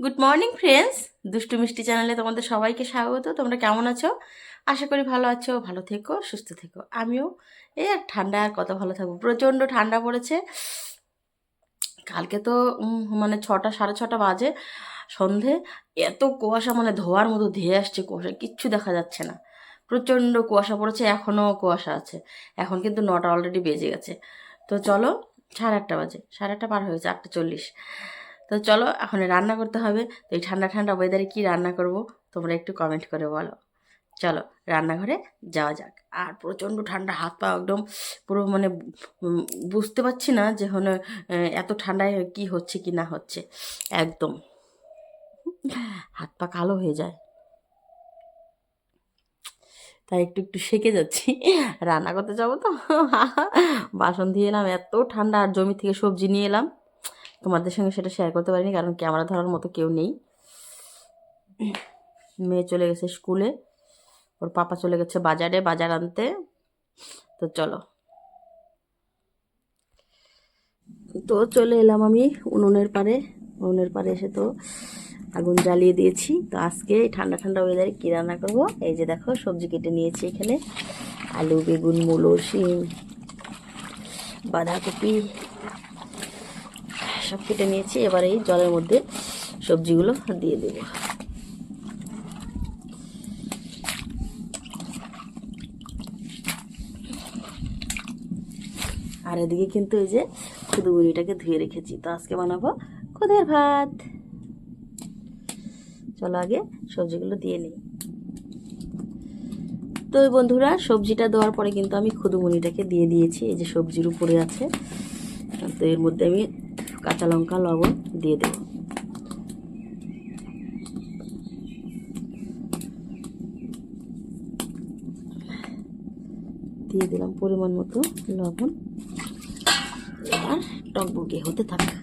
Good morning friends দুষ্টু মিষ্টি চ্যানেলে তোমাদের সবাইকে স্বাগত। তোমরা কেমন আছো? আশা করি ভালো আছো, ভালো থেকো, সুস্থ থেকো। আমিও এই আর ঠান্ডা আর কত ভালো থাকব। প্রচণ্ড ঠান্ডা পড়েছে। কালকে তো মানে ছটা, সাড়ে ছটা বাজে, সন্ধে। এত কুয়াশা মানে ধোয়ার মতো ধেয়ে আসছে কুয়াশা, কিচ্ছু দেখা যাচ্ছে না। প্রচণ্ড কুয়াশা পড়েছে এখনও কুয়াশা আছে। এখন কিন্তু নটা অলরেডি বেজে গেছে। তো চলো, সাড়ে আটটা বাজে, সাড়ে আটটা পার হয়েছে আটটা চল্লিশ। তো চলো, এখন রান্না করতে হবে। তো এই ঠান্ডা ঠান্ডা ওয়েদারে কী রান্না করব, তোমরা একটু কমেন্ট করে বলো। চলো, রান্নাঘরে যাওয়া যাক। আর প্রচণ্ড ঠান্ডা, হাত পা একদম পুরো মানে বুঝতে পারছি না যে হলো এত ঠান্ডায় কি হচ্ছে কি না হচ্ছে। একদম। হাত পা কালো হয়ে যায়। তাই একটু একটু সেকে যাচ্ছি। রান্না করতে যাব তো? বাসন দিয়ে এলাম, এত ঠান্ডা। আর জমি থেকে সবজি নিয়ে এলাম। তোমাদের সঙ্গে সেটা শেয়ার করতে পারিনি, কারণ ক্যামেরা ধরার মতো কেউ নেই। মেয়ে চলে গেছে স্কুলে ওর পাপা চলে গেছে বাজারে, বাজার আনতে। তো চলো। তো চলে এলাম আমি উনুনের পারে উনুনের পারে এসে তো আগুন জ্বালিয়ে দিয়েছি। তো আজকে ঠান্ডা ঠান্ডা ওয়েদারে কী রান্না করব? এই যে দেখো, সবজি কেটে নিয়েছি এখানে। আলু, বেগুন, মূলো, শিম, বাঁধাকপি সব কেটে নিয়েছি, এবার এই জলের মধ্যে সবজিগুলো দিয়ে দেবো। আর এদিকে কিন্তু এই যে খুদু বুড়িটাকে ধুয়ে রেখেছি, তো আজকে বানাবো খুদের ভাত। চলো আগে সবজিগুলো দিয়ে নিই। তো বন্ধুরা, সবজিটা দেওয়ার পরে কিন্তু আমি খুদুমুনিটাকে দিয়ে দিয়েছি, এই যে সবজির উপরে আছে। তো এর মধ্যে আমি কাঁচা লঙ্কা, লবণ দিয়ে দেব। দিয়ে দিলাম পরিমাণ মতো লবণ। আর টকবগে হতে থাকে।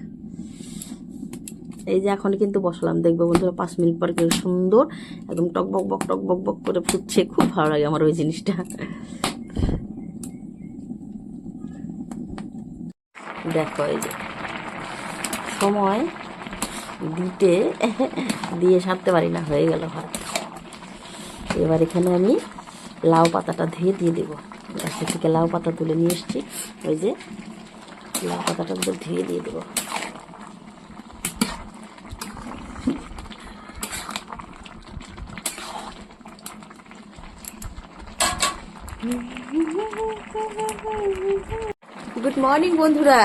এই যে এখন কিন্তু বসলাম, দেখব বন্ধুরা, পাঁচ মিনিট পর কিন্তু সুন্দর একদম টক বক বক, টক বক বক করে ফুটছে। খুব ভালো লাগে আমার ওই জিনিসটা। দেখো এই যে সময় দিতে দিয়ে সারতে পারি না, হয়ে গেল ভাত। এবার এখানে আমি লাউ পাতাটা ধুয়ে দিয়ে দেবো। গাছের থেকে লাউ পাতা তুলে নিয়ে এসেছি। ওই যে লাউ পাতাটা ধুয়ে দিয়ে দেবো। গুড মর্নিং বন্ধুরা।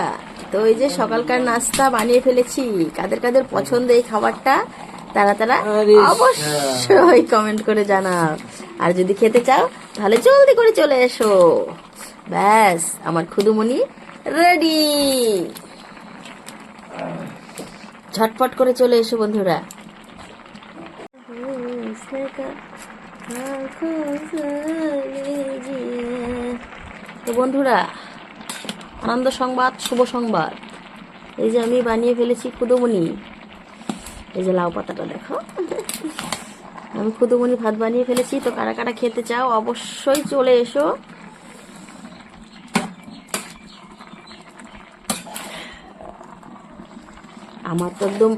তো এই যে সকালকার নাস্তা বানিয়ে ফেলেছি কাদের কাদের পছন্দ এই খাবারটা তারা তারা অবশ্যই কমেন্ট করে জানাও। আর যদি খেতে চাও তাহলে জলদি করে চলে এসো। ব্যাস আমার খুদুমণি রেডি ঝটপট করে চলে এসো বন্ধুরা। তো বন্ধুরা আনন্দ সংবাদ, শুভ সংবাদ। এই যে আমি বানিয়ে ফেলেছি খুদুমণি এই যে লাউ পাতাটা দেখো। আমি খুদুমণি ভাত বানিয়ে ফেলেছি, তো কারা কারা খেতে চাও অবশ্যই চলে এসো। আমার তো একদম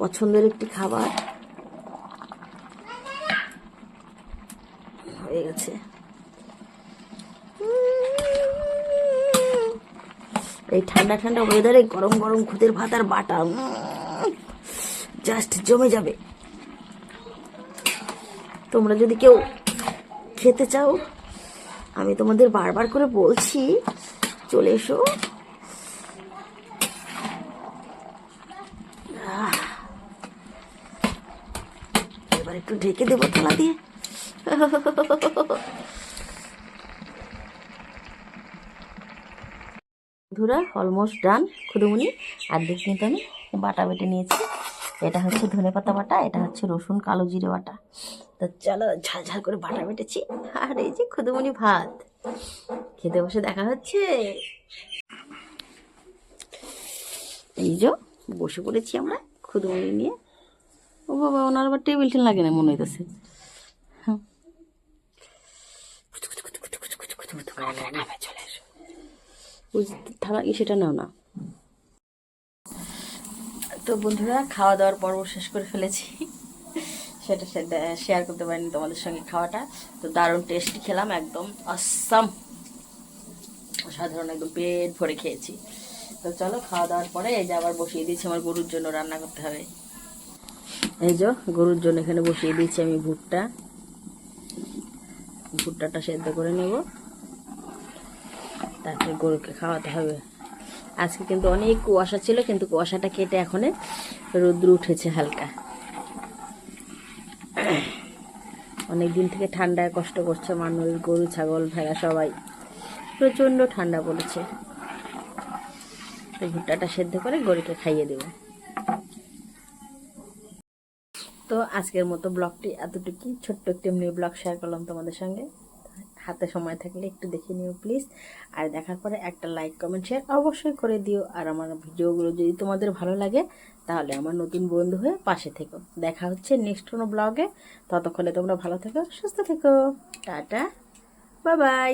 পছন্দের একটি খাবার। হয়ে গেছে। এই ঠান্ডা ঠান্ডা ওয়েদারে গরম গরম খুদের ভাত আর বাটা জাস্ট জমে যাবে তোমরা যদি কেউ খেতে চাও, আমি তোমাদের বারবার করে বলছি, চলে এসো। এবার একটু ঢেকে দেবো থালা দিয়ে বন্ধুরা অলমোস্ট ডান খুদুমুনি আর দিক কিন্তু আমি বাটা বেটে নিয়েছি এটা হচ্ছে ধনে পাতা বাটা এটা হচ্ছে রসুন কালো জিরে বাটা তো চলো ঝাল ঝাল করে বাটা বেটেছি আর এই যে খুদুমুনি ভাত খেতে বসে দেখা হচ্ছে এই যে বসে পড়েছি আমরা খুদুমুনি নিয়ে ও বাবা ওনার আবার টেবিল টেন লাগে না মনে হইতেছে হ্যাঁ। থালা সেটা নাও না। তো বন্ধুরা খাওয়া দাওয়ার পর্ব শেষ করে ফেলেছি। সেটা শেয়ার করতে পারিনি তোমাদের সঙ্গে খাওয়াটা। তো দারুণ টেস্টি খেলাম, একদম আসাম সাধারণ একদম পেট ভরে খেয়েছি। তো চলো খাওয়া দাওয়ার পরে এই যে আবার বসিয়ে দিয়েছি আমার গরুর জন্য রান্না করতে হবে। এই যে গরুর জন্য এখানে বসিয়ে দিয়েছি আমি ভুট্টা। ভুট্টাটা সেদ্ধ করে নেব। তারপরে গরুকে খাওয়াতে হবে। আজকে কিন্তু অনেক কুয়াশা ছিল, কিন্তু কুয়াশাটা কেটে এখন রোদ্র উঠেছে হালকা। অনেক দিন থেকে ঠান্ডায় কষ্ট করছে মানুষ, গরু, ছাগল, ভেড়া সবাই। প্রচণ্ড ঠান্ডা পড়েছে। তো ভুট্টাটা সেদ্ধ করে গরুকে খাইয়ে দেবো। তো আজকের মতো ব্লগটি এতটুকুই। ছোট্ট একটি এমনি ব্লগ শেয়ার করলাম তোমাদের সঙ্গে। হাতে সময় থাকলে একটু দেখে নিও প্লিজ আর দেখার পরে একটা লাইক কমেন্ট শেয়ার অবশ্যই করে দিও। আর আমার ভিডিওগুলো যদি তোমাদের ভালো লাগে, তাহলে আমার নতুন বন্ধু হয়ে পাশে থেকো। দেখা হচ্ছে নেক্সট কোনো ব্লগে ততক্ষণে তোমরা ভালো থেকো, সুস্থ থেকো। Tata bye bye